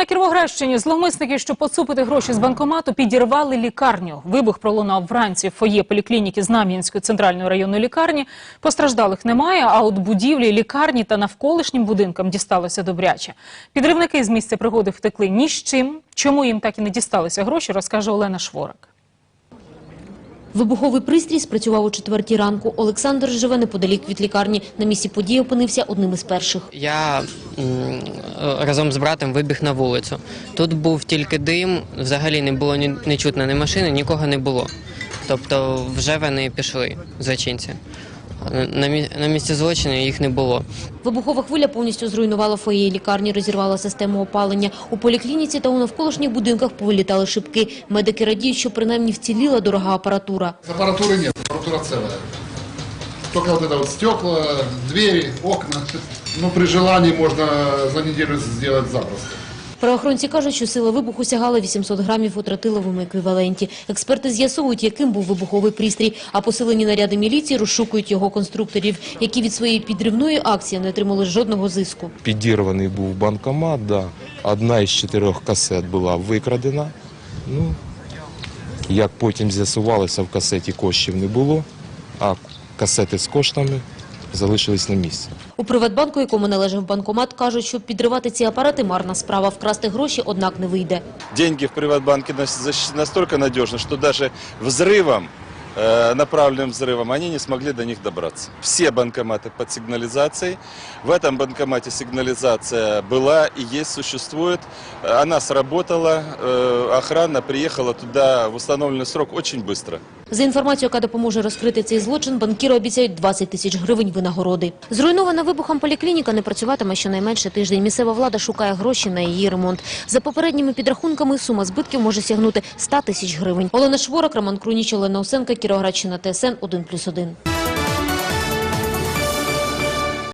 На Кіровоградщині зловмисники, щоб поцупити гроші з банкомату, підірвали лікарню. Вибух пролунав вранці в фоє поліклініки Знам'янської центральної районної лікарні. Постраждалих немає, а от будівлі лікарні та навколишнім будинкам дісталося добряче. Підривники з місця пригоди втекли ні з чим. Чому їм так і не дісталися гроші, розкаже Олена Шворак. Вибуховий пристрій спрацював о четвертій ранку. Олександр живе неподалік від лікарні. На місці події опинився одним із перших. Я разом з братом вибіг на вулицю. Тут був тільки дим, взагалі не було ні, не чутно ні машини, нікого не було. Тобто вже вони пішли, злочинці. На, мі- на місці злочину їх не було. Вибухова хвиля повністю зруйнувала фоє лікарні, розірвала систему опалення. У поліклініці та у навколишніх будинках повилітали шибки. Медики радіють, що принаймні вціліла дорога апаратура. Аппаратуры нет, аппаратура целая. Только вот это вот стекла, двери, окна. Ну, при желании можно за неделю сделать запросто. Правоохоронці кажуть, що сила вибуху сягала 800 грамів у тротиловому еквіваленті. Експерти з'ясовують, яким був вибуховий пристрій, а посилені наряди міліції розшукують його конструкторів, які від своєї підривної акції не отримали жодного зиску. Підірваний був банкомат, да. одна із чотирьох касет була викрадена. Ну, як потім з'ясувалося, в касеті коштів не було, а касети з коштами залишились на місці. У Приватбанку, якому належав банкомат, кажуть, що підривати ці апарати – марна справа. Вкрасти гроші, однак, не вийде. деньги в Приватбанке нас- защ- настолько надежны, что даже взрывом, э, направленным взрывом, они не смогли до них добраться. Все банкоматы под сигнализацией. В этом банкомате сигнализация была и есть, существует. Э, Она сработала, э, охрана приехала туда в установленный срок очень быстро. За інформацією, яка допоможе розкрити цей злочин, банкіри обіцяють 20 тисяч гривень винагороди. Зруйнована вибухом поліклініка не працюватиме щонайменше тиждень. Місцева влада шукає гроші на її ремонт. За попередніми підрахунками, сума збитків може сягнути 100 тисяч гривень. Олена Шворок, Роман Круніч, Олена Осенка, Кіроградщина, ТСН 1+,1.